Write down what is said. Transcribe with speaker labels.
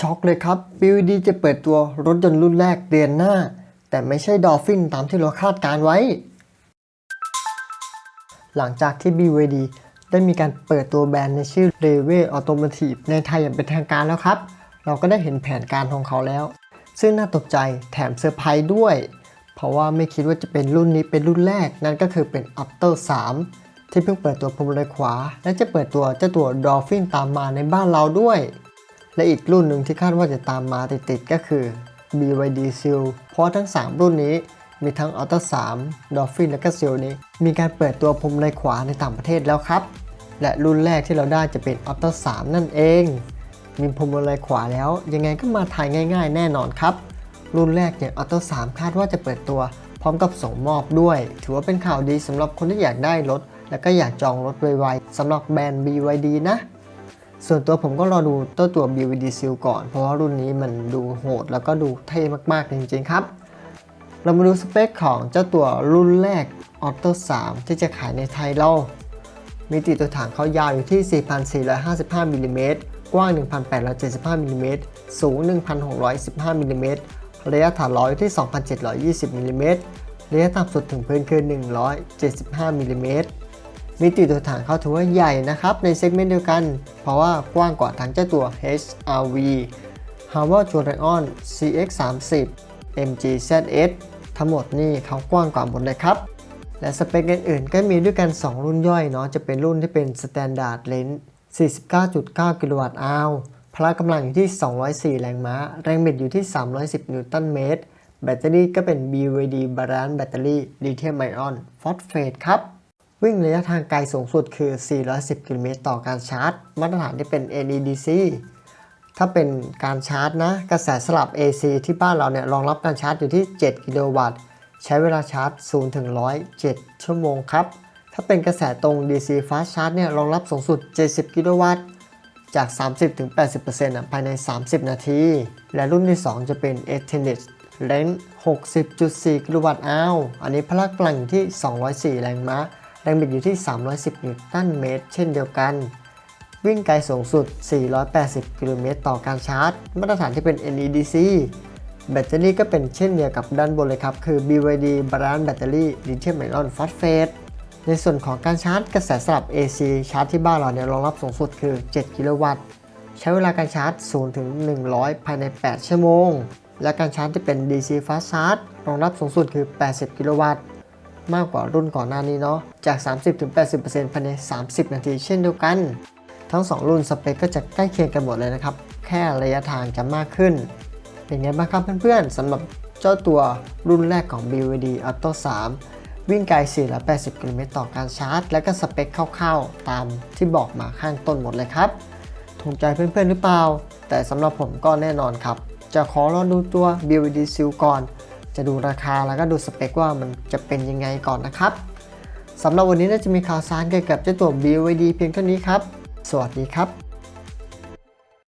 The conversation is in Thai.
Speaker 1: ช็อกเลยครับ BYD จะเปิดตัวรถยนต์รุ่นแรกเดือนหน้า แต่ไม่ใช่ดอฟฟินตามที่เราคาดการไว้ หลังจากที่ BYD ได้มีการเปิดตัวแบรนด์ในชื่อ r e v e Automotive ในไทยอย่างเป็นทางการแล้วครับ เราก็ได้เห็นแผนการของเขาแล้ว ซึ่งน่าตกใจแถมเซอร์ไพรส์ด้วย เพราะว่าไม่คิดว่าจะเป็นรุ่นนี้เป็นรุ่นแรก นั่นก็คือเป็น Opto 3ที่เพิ่งเปิดตัวพวงมาลัยขวา และจะเปิดตัวเจ้าตัว Dolphin ตามมาในบ้านเราด้วย และอีกรุ่นหนึ่งที่คาดว่าจะตามมาติดๆก็คือ BYD Seal เพราะทั้ง 3 รุ่นนี้มีทั้ง Auto 3 Dolphin และก็ Seal นี้ มีการเปิดตัวพวงมาลัยขวาในต่างประเทศแล้วครับ และรุ่นแรกที่เราได้จะเป็น Auto 3 นั่นเอง มีพวงมาลัยขวาแล้ว ยังไงก็มาไทยง่าย ๆ แน่นอนครับ รุ่นแรกอย่าง Auto 3 คาดว่าจะเปิดตัวพร้อมกับส่งมอบด้วย ถือว่าเป็นข่าวดีสำหรับคนที่อยากได้รถ และก็อยากจองรถไวๆสำหรับแบรนด์ BYD นะ ส่วนตัวผมก็รอดูตัวตัว BVD Seal ก่อน เพราะว่ารุ่นนี้มันดูโหดแล้วก็ดูเท่มากๆ จริงๆครับ เรามาดูสเปคของเจ้าตัวรุ่นแรก Auto 3 ที่จะขายในไทยเรามิติตัวถังเขายาวอยู่ที่ 4,455มิลลิเมตรกว้าง 1,875มิลลิเมตรสูง 1,615มิลลิเมตรระยะฐานล้ออยู่ที่ 2,720มิลลิเมตรระยะต่ำสุดถึงพื้นคือ 175มิลลิเมตร มิติตัวถังเขาถือว่าใหญ่นะครับ ในเซกเมนต์เดียวกัน เพราะว่ากว้างกว่าทั้งเจ้าตัว HRV h a r v a r j o n CX30 MG ZS ทั้งหมดนี่เขากว้างกว่าหมดเลยครับ และสเปคอื่นๆ ก็มีด้วยกัน 2 รุ่นย่อยเนาะจะเป็นรุ่นที่เป็น Standard Lens 49.9 กิโลวัตต์อาวพละกำลังอยู่ที่ 204 แรงม้า แรงบิดอยู่ที่ 310 นิวตันเมตร แบตเตอรี่ก็เป็น BYD Balance Battery Lithium Ion Phosphate ครับ วิ่งระยะทางไกลสูงสุดคือ 410 กิโลเมตรต่อการชาร์จ มาตรฐานที่เป็น NEDC ถ้าเป็นการชาร์จนะ กระแสสลับ AC ที่บ้านเราเนี่ยรองรับการชาร์จอยู่ที่ 7 กิโลวัตต์ ใช้เวลาชาร์จ 0 ถึง 107 ชั่วโมงครับ ถ้าเป็นกระแสตรง DC Fast Charge เนี่ยรองรับสูงสุด 70 กิโลวัตต์ จาก 30-80%อะภายใน 30 นาที และรุ่นที่ 2 จะเป็น e t e n i s Range 60.4 กิโลวัตต์อาวอันนี้พละกำลังอยู่ที่ 204 แรงม้า แรงบิดอยู่ที่ 310 นิวตันเมตร เช่นเดียวกัน วิ่งไกลสูงสุด 480 กิโลเมตรต่อการชาร์จ มาตรฐานที่เป็น NEDC แบตเตอรี่ก็เป็นเช่นเดียวกับด้านบนเลยครับ คือ BYD Balance Battery Lithium Ion Phosphate ในส่วนของการชาร์จกระแสสลับ AC ชาร์จที่บ้านเราเนี่ยรองรับสูงสุดคือ 7 กิโลวัตต์ ใช้เวลาการชาร์จ 0 ถึง 100 ภายใน 8 ชั่วโมง และการชาร์จที่เป็น DC Fast Charge รองรับสูงสุดคือ 80 กิโลวัตต์ มากกว่ารุ่นก่อนหน้านี้เนาะ จาก 30-80%ภายใน 30 นาทีเช่นเดียวกัน ทั้ง 2 รุ่นสเปคก็จะใกล้เคียงกันหมดเลยนะครับ แค่ระยะทางจะมากขึ้น เป็นไงบ้างครับเพื่อนๆสำหรับเจ้าตัวรุ่นแรกของ BYD Auto 3 วิ่งไกล 480 กิโลเมตรต่อการชาร์จ และก็สเปคคร่าวๆ ตามที่บอกมาข้างต้นหมดเลยครับ ถูกใจเพื่อนๆหรือเปล่า แต่สำหรับผมก็แน่นอนครับ จะขอรอดูตัว BYD Seal ก่อน จะดูราคาแล้วก็ดูสเปคว่ามันจะเป็นยังไงก่อนนะครับสำหรับวันนี้น่าจะมีข่าวสารเกี่ยวกับเจ้าตัว BYD เพียงเท่านี้ครับ สวัสดีครับ